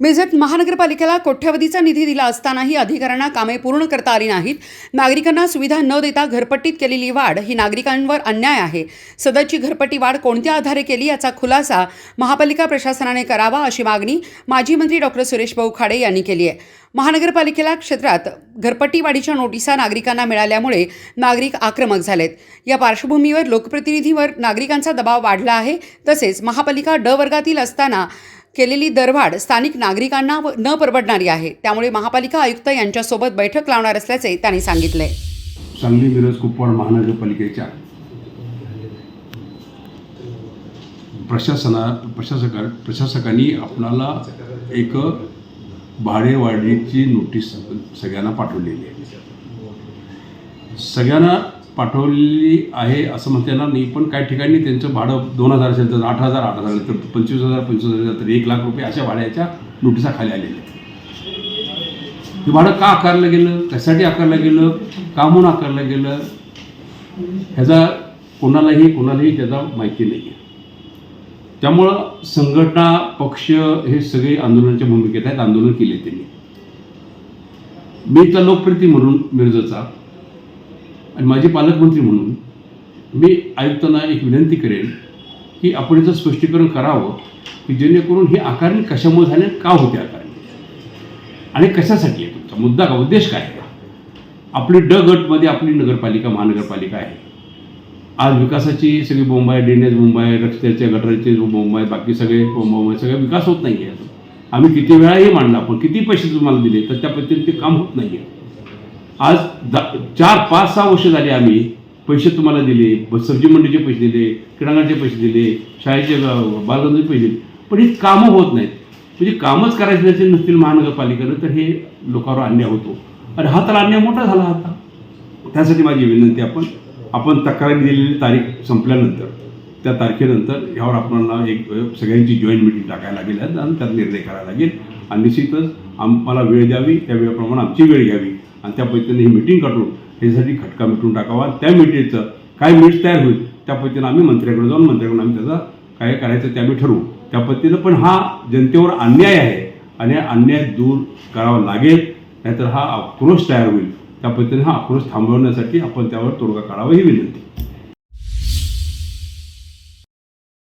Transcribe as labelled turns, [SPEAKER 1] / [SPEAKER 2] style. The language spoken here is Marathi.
[SPEAKER 1] मिरजेत महानगरपालिकेला कोट्यवधीचा निधी दिला असतानाही अधिकाऱ्यांना कामे पूर्ण करता आली नाहीत. नागरिकांना सुविधा न देता घरपट्टीत केलेली वाढ ही नागरिकांवर अन्याय आहे. सदरची घरपट्टी वाढ कोणत्या आधारे केली याचा खुलासा महापालिका प्रशासनाने करावा अशी मागणी माजी मंत्री डॉक्टर सुरेश भाऊ खाडे यांनी केली आहे. महानगरपालिकेला क्षेत्रात घरपट्टी वाढीच्या नोटिसा नागरिकांना मिळाल्यामुळे नागरिक आक्रमक झालेत. या पार्श्वभूमीवर लोकप्रतिनिधीवर नागरिकांचा दबाव वाढला आहे. तसेच महापालिका ड वर्गातील असताना केलेली दरवाढ स्थानिक नागरिकांना न परवडणारी आहे. त्यामुळे महापालिका आयुक्त यांच्यासोबत बैठक लावणार असल्याचे त्यांनी सांगितले.
[SPEAKER 2] सांगली मिरज कुपवाड महानगरपालिकेच्या प्रशासना प्रशासका प्रशासकांनी आपणाला एक भाडेवाढीची नोटीस सगळ्यांना पाठवलेली आहे. सगळ्यांना पाठवलेली आहे असं म्हणता येणार नाही पण काही ठिकाणी त्यांचं भाडं दोन हजार असेल तर आठ हजार आठ हजार तर पंचवीस हजार पंचवीस हजार तर एक लाख रुपये अशा भाड्याच्या नोटिसा खाली आलेल्या आहेत. हे भाडं का आकारलं गेलं? कशासाठी आकारलं गेलं? का म्हणून आकारलं गेलं? ह्याचा कोणालाही कोणालाही त्याचा माहिती नाही आहे त्यामुळं संघटना पक्ष हे सगळे आंदोलनाच्या भूमिकेत आहेत. आंदोलन केले त्यांनी. मी तर लोकप्रिती म्हणून मिरजेचा. आणि माझे पालकमंत्री म्हणून मी आयुक्तांना एक विनंती करेन की आपण याचं स्पष्टीकरण करावं की जेणेकरून ही आकारणी कशामुळे झाली आणि का होते आकारणी? आणि कशासाठी आहे तुमचा मुद्दा का उद्देश काय आहे? आपली ड गटमध्ये आपली नगरपालिका महानगरपालिका आहे. आज विकासाची सगळी बोंब आहे ड्रेनेज मुंबई रस्त्याच्या गटाराचे मुंबई आहे बाकी सगळे बोंब आहे सगळे विकास होत नाही आहे आम्ही किती वेळाही मांडला पण किती पैसे तुम्हाला दिले तर त्या पद्धतीने ते काम होत नाही आहे आज दा चार पाच सहा वर्ष झाली आम्ही पैसे तुम्हाला दिले सब्जी मंडीचे पैसे दिले क्रीडांगणचे पैसे दिले शाळेचे बालगंधचे पैसे दिले. पण ही कामं होत नाहीत. म्हणजे कामच करायचे नसेल नसतील महानगरपालिकेनं तर हे लोकांवर अन्याय होतो. आणि हा तर अन्याय मोठा झाला आता. त्यासाठी माझी विनंती आपण आपण तक्रारी दिलेली तारीख संपल्यानंतर त्या तारखेनंतर यावर आपल्याला एक सगळ्यांची जॉईंट मिटिंग टाकायला लागेल आणि त्यात निर्णय करायला लागेल. आणि निश्चितच आम्हाला वेळ द्यावी त्या वेळेप्रमाणे आमची वेळ घ्यावी. आणि त्या पद्धतीने ही मिटिंग काढून ह्यासाठी खटका मिटून टाकावा. त्या मिटीचं काय मीठ तयार होईल त्या पद्धतीनं आम्ही मंत्र्याकडे जाऊन मंत्र्याकडून आम्ही त्याचा काय करायचं ते आम्ही ठरवू. त्या पद्धतीनं पण हा जनतेवर अन्याय आहे आणि अन्याय दूर करावा लागेल नाहीतर हा आक्रोश तयार होईल. त्या पद्धतीने हा आक्रोश थांबवण्यासाठी आपण त्यावर तोडगा काढावा ही विनंती.